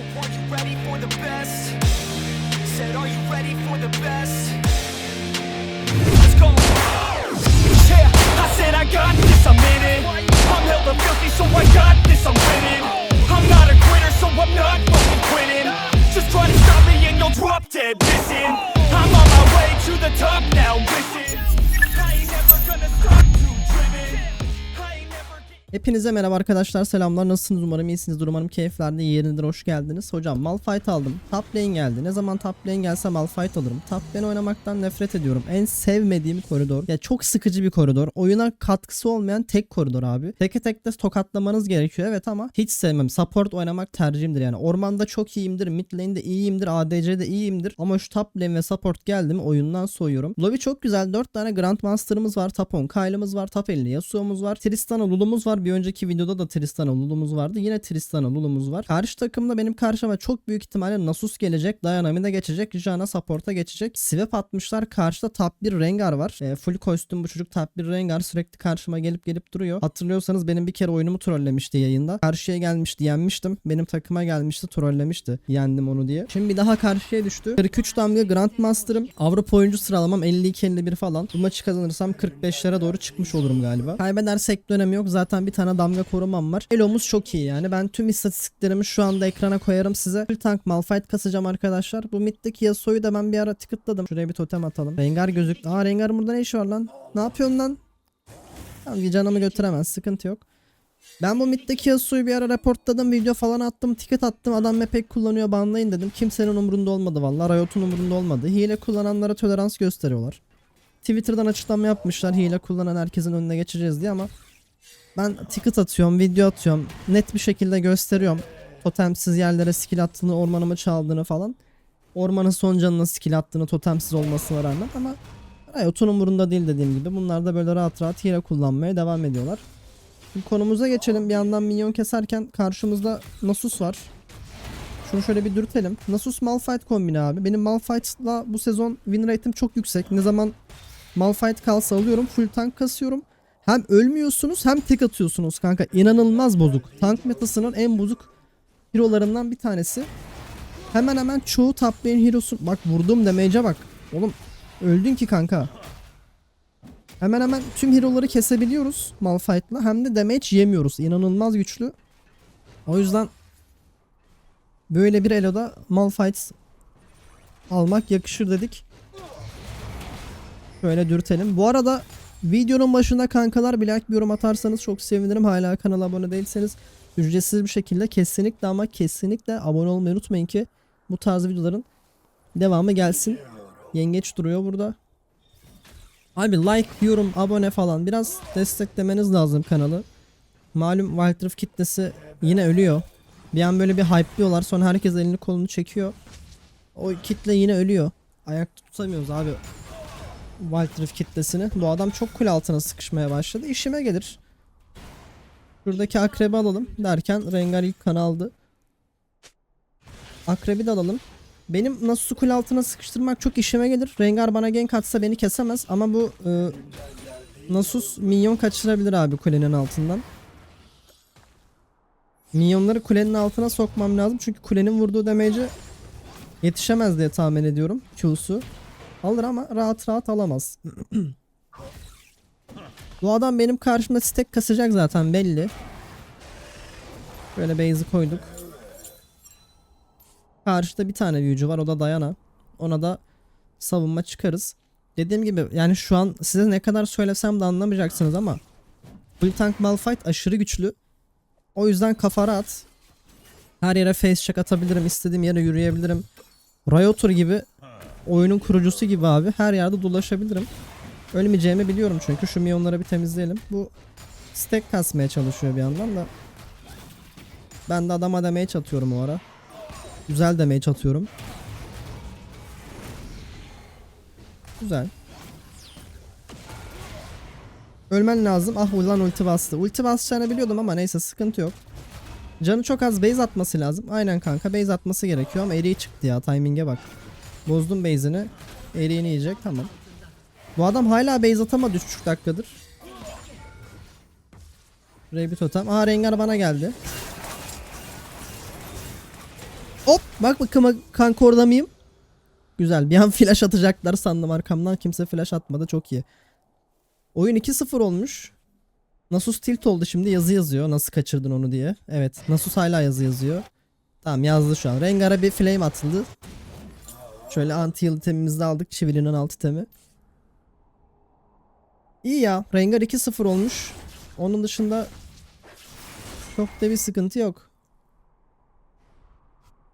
So are you ready for the best? Said, are you ready for the best? Let's go. Yeah, I said I got this, I'm in it. I'm hella filthy, so I got this, I'm winning. I'm not a quitter, so I'm not fucking quitting. Just try to stop me and you'll drop dead missing. I'm on my way to the top now, listen. I ain't never gonna stop Hepinize merhaba arkadaşlar selamlar. Nasılsınız? Umarım iyisinizdir. Umarım keyiflerde yerindedir. Hoş geldiniz. Hocam Malphite aldım. Top lane geldi. Ne zaman top lane gelse Malphite alırım. Top lane oynamaktan nefret ediyorum. En sevmediğim koridor. Ya çok sıkıcı bir koridor. Oyuna katkısı olmayan tek koridor abi. Teke tek de tokatlamanız gerekiyor. Evet ama hiç sevmem. Support oynamak tercihimdir yani. Ormanda çok iyiyimdir. Mid lane'de iyiyimdir. ADC'de iyiyimdir. Ama şu top lane ve support geldi mi oyundan soğuyorum Lobby çok güzel. 4 tane Grandmaster'ımız var. Top 10 Kyle'ımız var. 50 Yasuo'muz var. Tristana Lulu'muz var bir önceki videoda da Tristana Lulu'muz vardı. Yine Tristana Lulu'muz var. Karşı takımda benim karşıma çok büyük ihtimalle Nasus gelecek Dayanami geçecek Jana support'a geçecek. Swap atmışlar. Karşıda top 1 Rengar var. E, Full kostüm bu çocuk top 1 Rengar. Sürekli karşıma gelip gelip duruyor. Hatırlıyorsanız benim bir kere oyunumu trollemişti yayında. Karşıya gelmişti yenmiştim. Benim takıma gelmişti trollemişti. Yendim onu diye. Şimdi bir daha karşıya düştü. 43 damga Grandmaster'ım. Avrupa oyuncu sıralamam 52-51 falan. Bu maçı kazanırsam 45'lere doğru çıkmış olurum galiba. Kaybedersek de önemi yok. Zaten bir tane damga korumam var. Elo'muz çok iyi yani. Ben tüm istatistiklerimi şu anda ekrana koyarım size. Full tank Malphite kasacağım arkadaşlar. Bu middeki Yasuo'yu da ben bir ara tıkıtladım. Şuraya bir totem atalım. Rengar gözüktü Aa Rengar burada ne işi var lan? Ne yapıyorsun lan? Tamam canımı götüremez. Sıkıntı yok. Ben bu middeki Yasuo'yu bir ara reportladım video falan attım ticket attım. Adam mepek kullanıyor banlayın dedim. Kimsenin umurunda olmadı vallahi. Riot'un umurunda olmadı. Hile kullananlara tolerans gösteriyorlar. Twitter'dan açıklama yapmışlar. Hile kullanan herkesin önüne geçeceğiz diye ama ben ticket atıyorum video atıyorum net bir şekilde gösteriyorum totemsiz yerlere skill attığını ormanımı çaldığını falan ormanın son canına skill attığını totemsiz olmasına rağmen ama Riot'un umurunda değil dediğim gibi bunlar da böyle rahat rahat hile kullanmaya devam ediyorlar Şimdi konumuza geçelim. Bir yandan minyon keserken karşımızda Nasus var. Şunu şöyle bir dürtelim. Nasus Malphite kombini abi. Benim Malphite'la bu sezon win rate'im çok yüksek. Ne zaman Malphite kalsa alıyorum. Full tank kasıyorum. Hem ölmüyorsunuz hem tek atıyorsunuz kanka. İnanılmaz bozuk. Tank metasının en bozuk hero'larından bir tanesi. Hemen hemen çoğu top lane hero'su... Bak vurdum damage'e bak. Oğlum öldün ki kanka. Hemen hemen tüm hero'ları kesebiliyoruz Malphite'la hem de damage yemiyoruz. İnanılmaz güçlü. O yüzden böyle bir eloda Malphite almak yakışır dedik. Şöyle dürtelim. Bu arada videonun başında kankalar bir like bir yorum atarsanız çok sevinirim. Hala kanala abone değilseniz ücretsiz bir şekilde kesinlikle ama kesinlikle abone olmayı unutmayın ki bu tarz videoların devamı gelsin. Yengeç duruyor burada. Abi like, yorum, abone falan biraz desteklemeniz lazım kanalı. Malum Wild Rift kitlesi yine ölüyor. Bir an böyle bir hype'liyorlar sonra herkes elini kolunu çekiyor. O kitle yine ölüyor. Ayakta tutamıyoruz abi. Wild Rift kitlesini. Bu adam çok kul altına sıkışmaya başladı. İşime gelir. Şuradaki akrebi alalım derken Rengar ilk kan aldı. Akrebi de alalım. Benim Nasus'u kul altına sıkıştırmak çok işime gelir. Rengar bana gank atsa beni kesemez ama bu e, Nasus minyon kaçırabilir abi kulenin altından. Minyonları kulenin altına sokmam lazım çünkü kulenin vurduğu damage'e yetişemez diye tahmin ediyorum Q'su. Alır ama rahat rahat alamaz. bu adam benim karşımda stack kasacak zaten belli. Böyle base'i koyduk. Karşıda bir tane büyücü var o da Dayana. Ona da savunma çıkarız. Dediğim gibi yani şu an size ne kadar söylesem de anlamayacaksınız ama Full Tank Malphite aşırı güçlü. O yüzden kafa rahat. Her yere face check atabilirim. istediğim yere yürüyebilirim. Rioter gibi oyunun kurucusu gibi abi her yerde dolaşabilirim. Ölmeyeceğimi biliyorum çünkü şu milyonları bir temizleyelim. Bu stack kasmaya çalışıyor bir yandan da. Ben de adama demeye çatıyorum o ara. Güzel demeye çatıyorum. Güzel. Ölmen lazım. Ah ulan ulti bastı. Ulti basacağını biliyordum ama neyse sıkıntı yok. Canı çok az base atması lazım. Aynen kanka base atması gerekiyor ama eriği çıktı ya timing'e bak. Bozdum base'ini. Eriğini yiyecek tamam. Bu adam hala base atamadı 3,5 dakikadır. Buraya bir totem. Aha Rengar bana geldi. Hop bak bakayım kanka orada mıyım? Güzel bir an flash atacaklar sandım arkamdan kimse flash atmadı çok iyi. Oyun 2-0 olmuş. Nasus tilt oldu şimdi yazı yazıyor nasıl kaçırdın onu diye. Evet Nasus hala yazı yazıyor. Tamam yazdı şu an. Rengar'a bir flame atıldı. Şöyle anti heal itemimizi de aldık. Çivilinin alt itemi. İyi ya. Rengar 2-0 olmuş. Onun dışında çok da bir sıkıntı yok.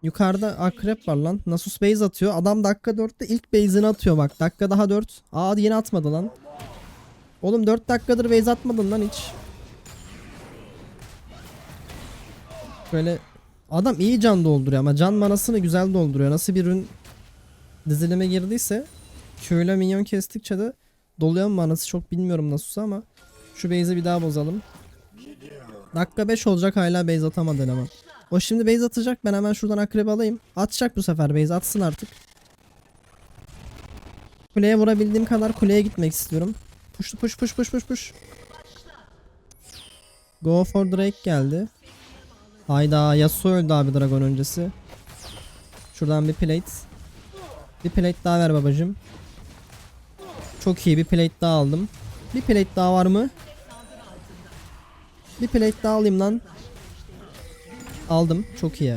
Yukarıda akrep var lan. Nasus base atıyor. Adam dakika 4'te ilk base'ini atıyor bak. Dakika daha 4. Aa yine atmadı lan. Oğlum 4 dakikadır base atmadın lan hiç. Böyle adam iyi can dolduruyor ama can manasını güzel dolduruyor. Nasıl bir ürün dizilime girdiyse Q'yle minyon kestikçe de doluyor manası çok bilmiyorum nasılsa ama şu base'i bir daha bozalım. Dakika 5 olacak hala base atamadı eleman. O şimdi base atacak ben hemen şuradan akrebi alayım. Atacak bu sefer base atsın artık. Kuleye vurabildiğim kadar kuleye gitmek istiyorum. Push push push push push push. Go for Drake geldi. Hayda Yasuo öldü abi Dragon öncesi. Şuradan bir plate. Bir plate daha ver babacım. Çok iyi bir plate daha aldım. Bir plate daha var mı? Bir plate daha alayım lan. Aldım. Çok iyi.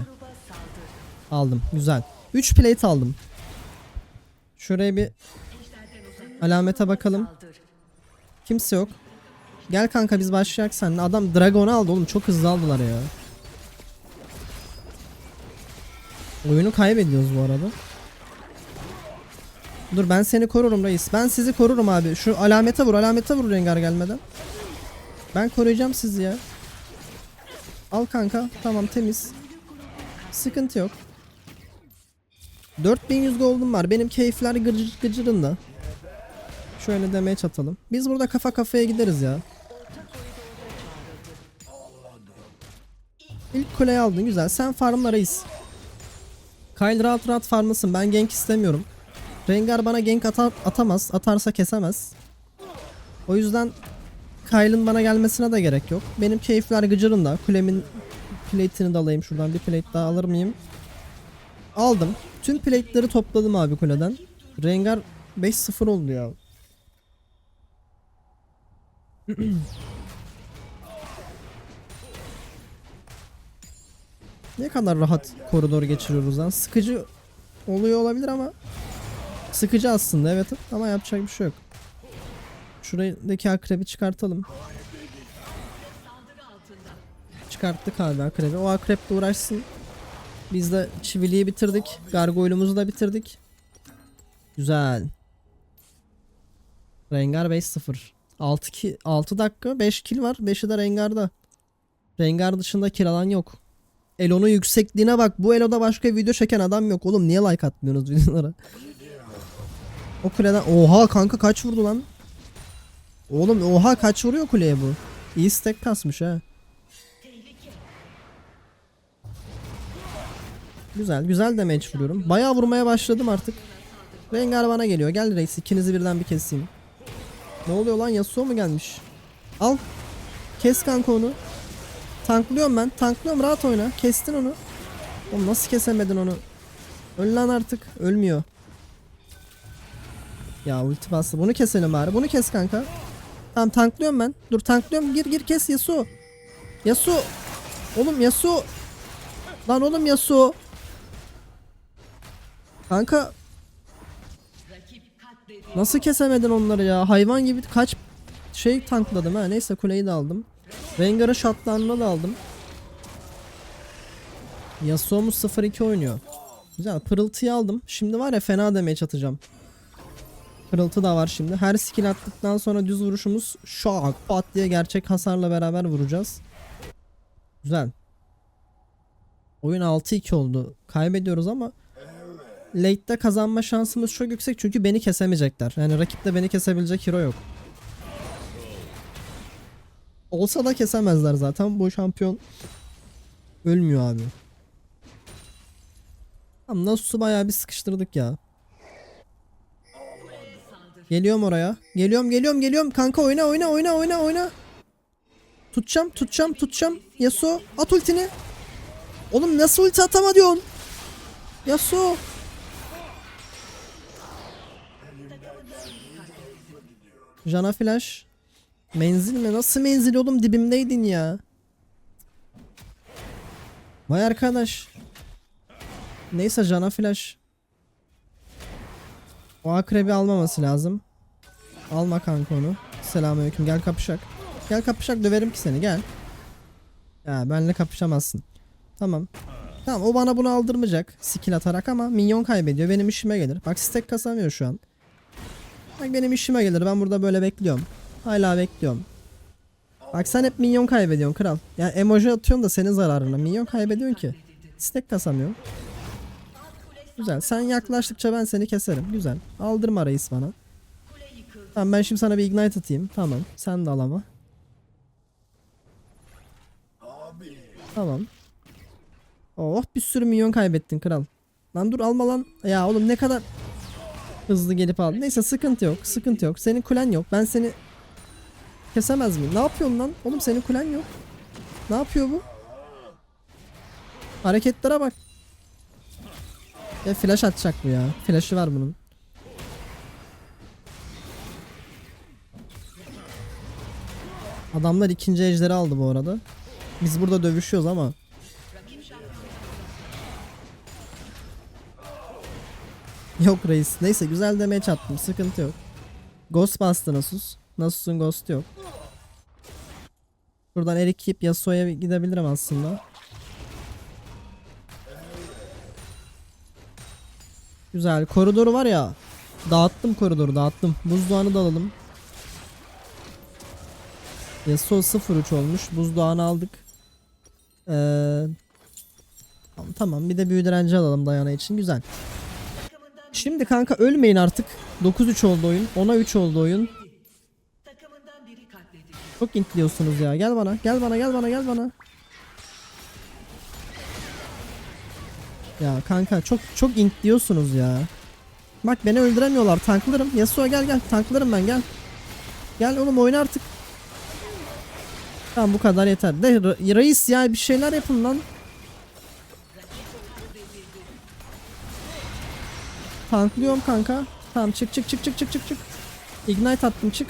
Aldım. Güzel. 3 plate aldım. Şuraya bir alamete bakalım. Kimse yok. Gel kanka biz başlayak seninle. Adam Dragon'u aldı oğlum. Çok hızlı aldılar ya. Oyunu kaybediyoruz bu arada. Dur ben seni korurum reis. Ben sizi korurum abi. Şu alamete vur. Alamete vur Rengar gelmeden. Ben koruyacağım sizi ya. Al kanka. Tamam temiz. Sıkıntı yok. 4100 gold'um var. Benim keyifler gıcır gıcırında. Şöyle demeye çatalım. Biz burada kafa kafaya gideriz ya. İlk kuleyi aldın güzel. Sen farmla reis. Kyle rahat rahat farmlasın. Ben gank istemiyorum. Rengar bana gank atar, atamaz. Atarsa kesemez. O yüzden Kyle'ın bana gelmesine de gerek yok. Benim keyifler gıcırında. Kulemin plate'ini de alayım şuradan. Bir plate daha alır mıyım? Aldım. Tüm plate'leri topladım abi kuleden. Rengar 5-0 oldu ya. ne kadar rahat koridor geçiriyoruz lan. Sıkıcı oluyor olabilir ama sıkıcı aslında evet ama yapacak bir şey yok. Şuradaki akrebi çıkartalım. Çıkarttık abi akrebi. O akreple uğraşsın. Biz de çiviliyi bitirdik. Gargoyle'umuzu da bitirdik. Güzel. Rengar 5-0. 6 ki 6 dakika 5 kill var. 5'i de Rengar'da. Rengar dışında kill alan yok. Elo'nun yüksekliğine bak. Bu Elo'da başka video çeken adam yok. Oğlum niye like atmıyorsunuz videolara? O kuleden oha kanka kaç vurdu lan? Oğlum oha kaç vuruyor kuleye bu? İyi stack kasmış ha. Güzel güzel damage vuruyorum. Bayağı vurmaya başladım artık. Rengar bana geliyor. Gel reis ikinizi birden bir keseyim. Ne oluyor lan Yasuo mu gelmiş? Al. Kes kanka onu. Tanklıyorum ben. Tanklıyorum rahat oyna. Kestin onu. Oğlum nasıl kesemedin onu? Öl lan artık. Ölmüyor. Ya ulti bastı. Bunu keselim bari. Bunu kes kanka. Tamam tanklıyorum ben. Dur tanklıyorum. Gir gir kes Yasuo. Yasuo. Oğlum Yasuo. Lan oğlum Yasuo. Kanka. Nasıl kesemedin onları ya? Hayvan gibi kaç şey tankladım ha. Neyse kuleyi de aldım. Rengar'ın shotlarını da aldım. Yasuo'muz 0-2 oynuyor. Güzel pırıltıyı aldım. Şimdi var ya fena demeye çatacağım. Pırıltı da var şimdi. Her skill attıktan sonra düz vuruşumuz şak pat diye gerçek hasarla beraber vuracağız. Güzel. Oyun 6-2 oldu. Kaybediyoruz ama late'de kazanma şansımız çok yüksek çünkü beni kesemeyecekler. Yani rakipte beni kesebilecek hero yok. Olsa da kesemezler zaten. Bu şampiyon ölmüyor abi. Tamam Nasus'u bayağı bir sıkıştırdık ya. Geliyorum oraya. Geliyorum geliyorum geliyorum. Kanka oyna oyna oyna oyna oyna. Tutacağım tutacağım tutacağım. Yasuo at ultini. Oğlum nasıl ulti atama diyorsun? Yasuo. Jana flash. Menzil mi? Nasıl menzil oğlum dibimdeydin ya. Vay arkadaş. Neyse Jana flash. O akrebi almaması lazım. Alma kanka onu. Selamünaleyküm gel kapışak. Gel kapışak döverim ki seni gel. Ya benle kapışamazsın. Tamam. Tamam o bana bunu aldırmayacak skill atarak ama minyon kaybediyor benim işime gelir. Bak stack kasamıyor şu an. Bak benim işime gelir ben burada böyle bekliyorum. Hala bekliyorum. Bak sen hep minyon kaybediyorsun kral. Yani emoji atıyorsun da senin zararına. Minyon kaybediyorsun ki. Stack kasamıyor. Güzel. Sen yaklaştıkça ben seni keserim. Güzel. Aldırma reis bana. Tamam ben şimdi sana bir ignite atayım. Tamam. Sen de al ama. Tamam. Oh bir sürü milyon kaybettin kral. Lan dur alma lan. Ya oğlum ne kadar hızlı gelip aldın. Neyse sıkıntı yok. Sıkıntı yok. Senin kulen yok. Ben seni kesemez miyim? Ne yapıyorsun lan? Oğlum senin kulen yok. Ne yapıyor bu? Hareketlere bak. Ya flash atacak bu ya. Flash'ı var bunun. Adamlar ikinci ejderi aldı bu arada. Biz burada dövüşüyoruz ama. Yok reis. Neyse güzel demeye çattım. Sıkıntı yok. Ghost bastı Nasus. Nasus'un ghost yok. Buradan Erik Kip Yasuo'ya gidebilirim aslında. Güzel. Koridoru var ya. Dağıttım koridoru dağıttım. Buzdağını da alalım. Yasuo 0-3 olmuş. Buzdağını aldık. Ee, tamam, tamam bir de büyü direnci alalım Dayana için. Güzel. Şimdi kanka ölmeyin artık. 9-3 oldu oyun. 10'a 3 oldu oyun. Çok intliyorsunuz ya. Gel bana. Gel bana. Gel bana. Gel bana. Ya kanka çok çok intliyorsunuz ya. Bak beni öldüremiyorlar. Tanklarım. Yasuo gel gel. Tanklarım ben gel. Gel oğlum oyna artık. Tamam bu kadar yeter. De re- reis ya bir şeyler yapın lan. Tanklıyorum kanka. Tamam çık çık çık çık çık çık çık. Ignite attım çık.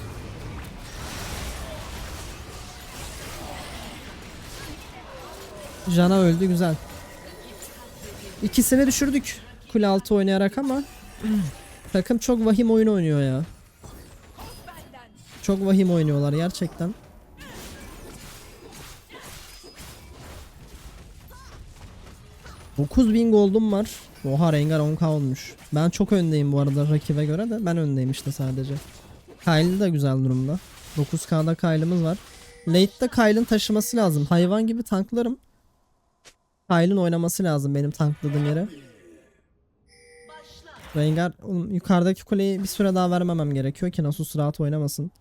Jana öldü güzel. İkisini düşürdük. Kule altı oynayarak ama takım çok vahim oyun oynuyor ya. Çok vahim oynuyorlar gerçekten. bin gold'um var. Oha Rengar 10k olmuş. Ben çok öndeyim bu arada rakibe göre de. Ben öndeyim işte sadece. Kyle de güzel durumda. 9k'da Kyle'ımız var. Late'de Kyle'ın taşıması lazım. Hayvan gibi tanklarım. Kyle'ın oynaması lazım benim tankladığım yere. Rengar oğlum, yukarıdaki kuleyi bir süre daha vermemem gerekiyor ki Nasus rahat oynamasın.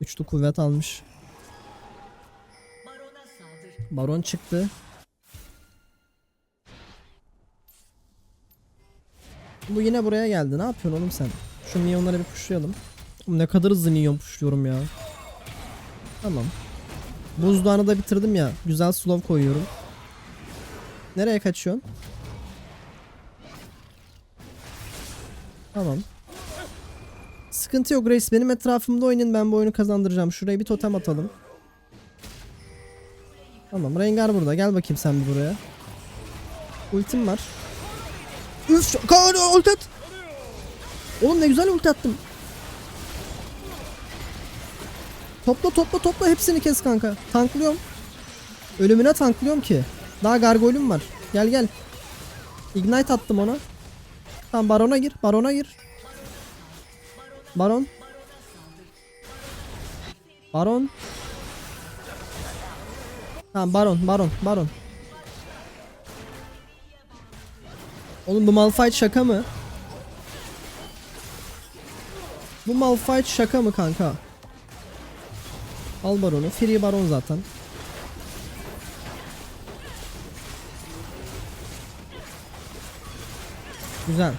Üçlü kuvvet almış. Baron çıktı. Bu yine buraya geldi. Ne yapıyorsun oğlum sen? Şu minyonları bir pushlayalım. Oğlum ne kadar hızlı minyon pushluyorum ya. Tamam. Buzdağını da bitirdim ya. Güzel slow koyuyorum. Nereye kaçıyorsun? Tamam. Sıkıntı yok reis. Benim etrafımda oynayın. Ben bu oyunu kazandıracağım. Şuraya bir totem atalım. Tamam. Rengar burada. Gel bakayım sen bir buraya. Ultim var. Üf, kan ulti at. Oğlum ne güzel ulti attım. Topla topla topla hepsini kes kanka. Tanklıyorum. Ölümüne tanklıyorum ki. Daha gargoylüm var. Gel gel. Ignite attım ona. Tamam barona gir. Barona gir. Baron. Baron. Tamam baron baron baron. Oğlum bu Malphite şaka mı? Bu Malphite şaka mı kanka? Al baronu. Free baron zaten. Güzel.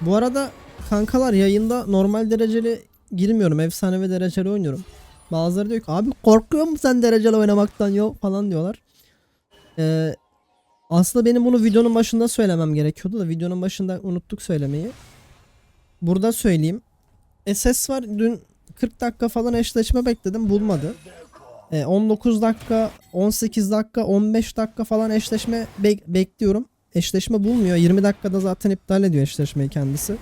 Bu arada kankalar yayında normal dereceli girmiyorum. Efsane ve dereceli oynuyorum. Bazıları diyor ki abi korkuyor musun sen dereceli oynamaktan yok falan diyorlar. Ee, Aslında benim bunu videonun başında söylemem gerekiyordu da videonun başında unuttuk söylemeyi. Burada söyleyeyim. SS var dün 40 dakika falan eşleşme bekledim bulmadı. E, 19 dakika, 18 dakika, 15 dakika falan eşleşme bek- bekliyorum. Eşleşme bulmuyor. 20 dakikada zaten iptal ediyor eşleşmeyi kendisi.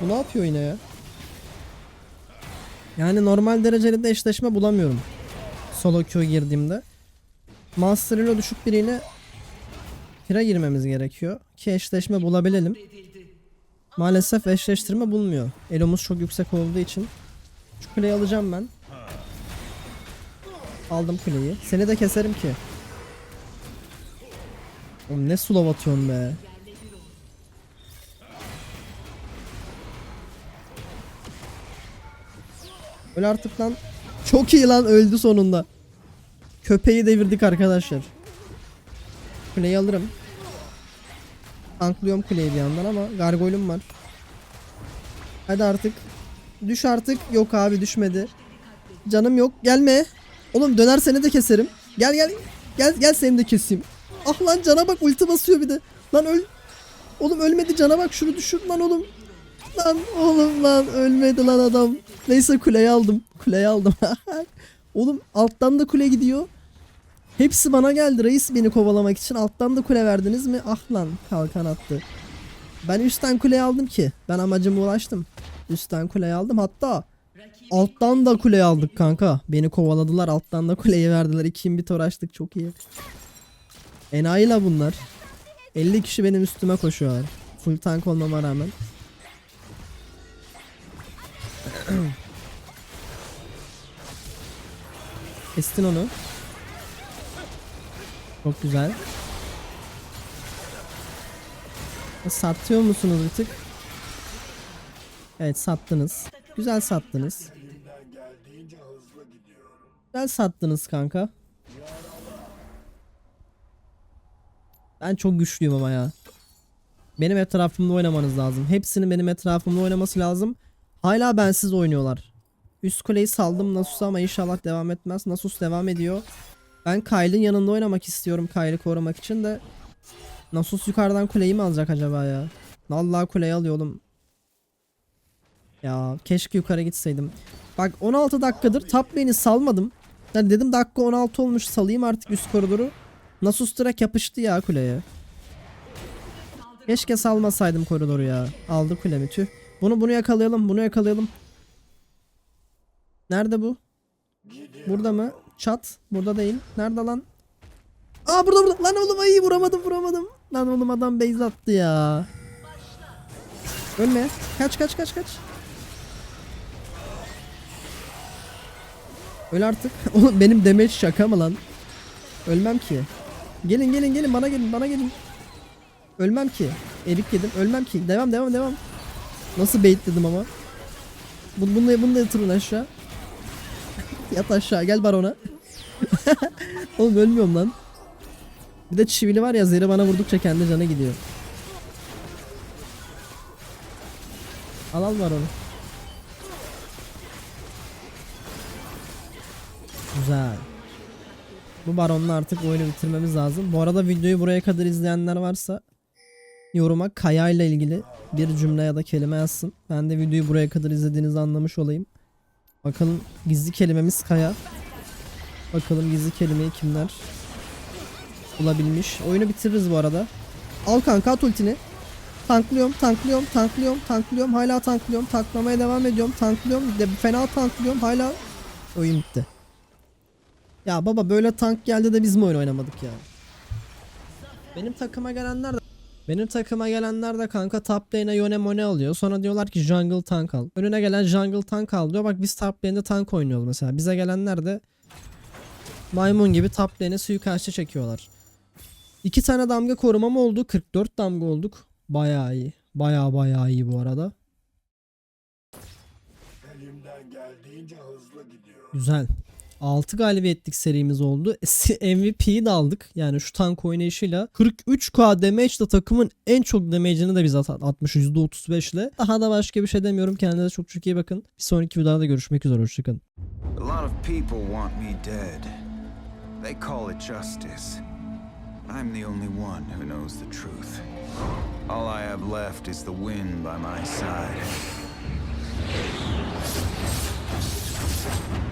Bu ne yapıyor yine ya? Yani normal dereceli de eşleşme bulamıyorum. Solo queue girdiğimde. Master ile düşük biriyle pire girmemiz gerekiyor ki eşleşme bulabilelim. Maalesef eşleştirme bulmuyor. Elomuz çok yüksek olduğu için. Şu kuleyi alacağım ben. Aldım kuleyi. Seni de keserim ki. Oğlum ne slow atıyorsun be. Öl artık lan. Çok iyi lan öldü sonunda. Köpeği devirdik arkadaşlar. Kuleyi alırım. Tanklıyorum kuleyi bir yandan ama gargoylum var. Hadi artık. Düş artık. Yok abi düşmedi. Canım yok. Gelme. Oğlum döner seni de keserim. Gel gel. Gel gel seni de keseyim. Ah lan cana bak ulti basıyor bir de. Lan öl. Oğlum ölmedi cana bak şunu düşür lan oğlum. Lan oğlum lan ölmedi lan adam. Neyse kuleyi aldım. Kuleyi aldım. oğlum alttan da kule gidiyor. Hepsi bana geldi reis beni kovalamak için. Alttan da kule verdiniz mi? Ah lan kalkan attı. Ben üstten kuleyi aldım ki. Ben amacıma ulaştım. Üstten kuleyi aldım. Hatta alttan da kuleyi aldık kanka. Beni kovaladılar. Alttan da kuleyi verdiler. İki imbit uğraştık. Çok iyi. Enayi la bunlar. 50 kişi benim üstüme koşuyorlar. Full tank olmama rağmen. Kestin onu. Çok güzel. Satıyor musunuz bir tık? Evet sattınız. Güzel sattınız. Güzel sattınız kanka. Ben çok güçlüyüm ama ya. Benim etrafımda oynamanız lazım. Hepsinin benim etrafımda oynaması lazım. Hala bensiz oynuyorlar. Üst kuleyi saldım Nasus'a ama inşallah devam etmez. Nasus devam ediyor. Ben Kyle'ın yanında oynamak istiyorum Kyle'ı korumak için de. Nasus yukarıdan kuleyi mi alacak acaba ya? Vallahi kuleyi alıyor oğlum. Ya keşke yukarı gitseydim. Bak 16 dakikadır top lane'i salmadım. Yani dedim dakika 16 olmuş salayım artık üst koridoru. Nasus direkt yapıştı ya kuleye. Keşke salmasaydım koridoru ya. Aldı kulemi tüh. Bunu bunu yakalayalım bunu yakalayalım. Nerede bu? Burada mı? Çat. Burada değil. Nerede lan? Aa burada burada. Lan oğlum ay vuramadım vuramadım. Lan oğlum adam base attı ya. Ölme. Kaç kaç kaç kaç. Öl artık. Oğlum benim damage şaka mı lan? Ölmem ki. Gelin gelin gelin bana gelin bana gelin. Ölmem ki. Erik yedim. Ölmem ki. Devam devam devam. Nasıl baitledim ama. Bunu bunu bunu da yatırın aşağı. Yat aşağı gel barona. Oğlum ölmüyorum lan. Bir de çivili var ya zehri bana vurdukça kendi canı gidiyor. Al al baronu. Güzel. Bu baronla artık oyunu bitirmemiz lazım. Bu arada videoyu buraya kadar izleyenler varsa yoruma Kaya ile ilgili bir cümle ya da kelime yazsın. Ben de videoyu buraya kadar izlediğinizi anlamış olayım. Bakalım gizli kelimemiz Kaya. Bakalım gizli kelimeyi kimler bulabilmiş. Oyunu bitiririz bu arada. Al kanka at ultini. Tanklıyorum, tanklıyorum, tanklıyorum, tanklıyorum. Hala tanklıyorum. Tanklamaya devam ediyorum. Tanklıyorum. De fena tanklıyorum. Hala oyun bitti. Ya baba böyle tank geldi de biz mi oyun oynamadık ya? Benim takıma gelenler de benim takıma gelenler de kanka top lane'e Yone Mone alıyor. Sonra diyorlar ki jungle tank al. Önüne gelen jungle tank al diyor. Bak biz top lane'de tank oynuyoruz mesela. Bize gelenler de maymun gibi top lane'e suikastçı çekiyorlar. İki tane damga korumam oldu. 44 damga olduk. Bayağı iyi. Bayağı bayağı iyi bu arada. Güzel. 6 galibiyetlik serimiz oldu. MVP'yi de aldık. Yani şu tank oynayışıyla 43k damage ile takımın en çok damage'ini de biz at- atmış %35 ile. Daha da başka bir şey demiyorum. Kendinize çok çok iyi bakın. Bir sonraki videoda görüşmek üzere. Hoşçakalın. A lot of people want me dead. They call it justice. I'm the only one who knows the truth. All I have left is the wind by my side. Thank you.